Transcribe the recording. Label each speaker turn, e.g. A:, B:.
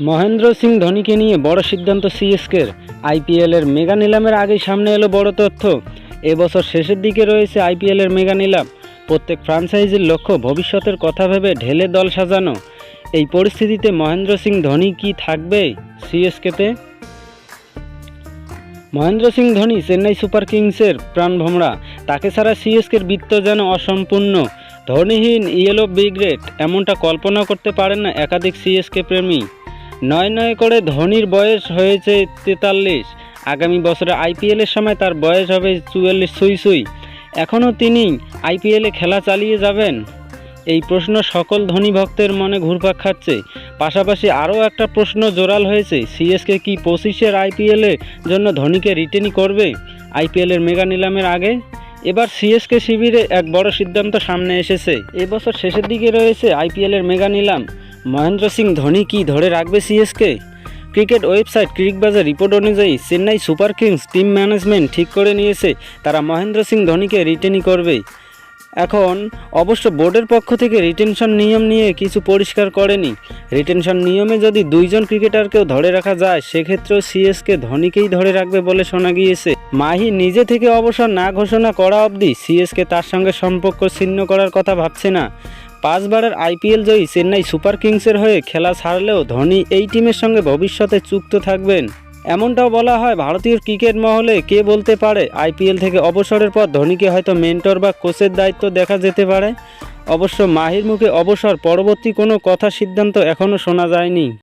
A: মহেন্দ্র সিং ধোনিকে নিয়ে বড় সিদ্ধান্ত সিএসকের। আইপিএলের মেগা নিলামের আগেই সামনে এলো বড় তথ্য। এবছর শেষের দিকে রয়েছে আইপিএলের মেগা নিলাম। প্রত্যেক ফ্রাঞ্চাইজির লক্ষ্য ভবিষ্যতের কথা ভেবে ঢেলে দল সাজানো। এই পরিস্থিতিতে মহেন্দ্র সিং ধোনি কি থাকবে সিএসকেতে? মহেন্দ্র সিং ধোনি চেন্নাই সুপার কিংসের প্রাণভোমরা তাকে ছাড়া সিএসকের বৃত্ত যেন অসম্পূর্ণ। ধোনিহীন ইয়েলো ব্রিগেড এমনটা কল্পনা করতে পারেন না একাধিক সিএসকে প্রেমী। নয় নয় করে ধোনির বয়স হয়েছে তেতাল্লিশ। আগামী বছরে আইপিএলের সময় তার বয়স হবে চুয়াল্লিশ সুই সুই। এখনও তিনি আইপিএলে খেলা চালিয়ে যাবেন? এই প্রশ্ন সকল ধনী ভক্তের মনে ঘুরপাক খাচ্ছে। পাশাপাশি আরও একটা প্রশ্ন জোরাল হয়েছে, সিএসকে কি পঁচিশের আইপিএলের জন্য ধোনিকে রিটেনই করবে আইপিএলের মেগা নিলামের আগে? এবার সিএসকে শিবিরে এক বড় সিদ্ধান্ত সামনে এসেছে। এবছর শেষের দিকে রয়েছে আইপিএলের মেগা নিলাম। মহেন্দ্র সিং ধোনি কি ধরে রাখবে CSK? Cricket website Cricbuzz report অনুযায়ী Chennai Super Kings team management ঠিক করে নিয়েছে, তারা মহেন্দ্র সিং ধোনিকে রিটেনই করবে। এখন অবশ্য বোর্ডের পক্ষ থেকে রিটেনশন নিয়ম নিয়ে কিছু পরিষ্কার করেনি। রিটেনশন নিয়মে যদি দুইজন ক্রিকেটারকেও ধরে রাখা যায়, সেক্ষেত্রেও সিএসকে ধোনিকেই ধরে রাখবে বলে শোনা গিয়েছে। মাহি নিজে থেকে অবসর না ঘোষণা করা অবধি সিএসকে তার সঙ্গে সম্পর্ক ছিন্ন করার কথা ভাবছে না। পাঁচবারের আইপিএল জয়ী চেন্নাই সুপার কিংসের হয়ে খেলা ছাড়লেও ধোনি এই টিমের সঙ্গে ভবিষ্যতে চুক্ত থাকবেন। এমনটাও বলা হয় ভারতীয় ক্রিকেট মহলে কে বলতে পারে আইপিএল থেকে অবসরের পর ধোনিকে হয়তো মেন্টর বা কোচের দায়িত্ব দেখা যেতে পারে। অবশ্য মাহির মুখে অবসর পরবর্তী কোনো কথা সিদ্ধান্ত এখনও শোনা যায়নি।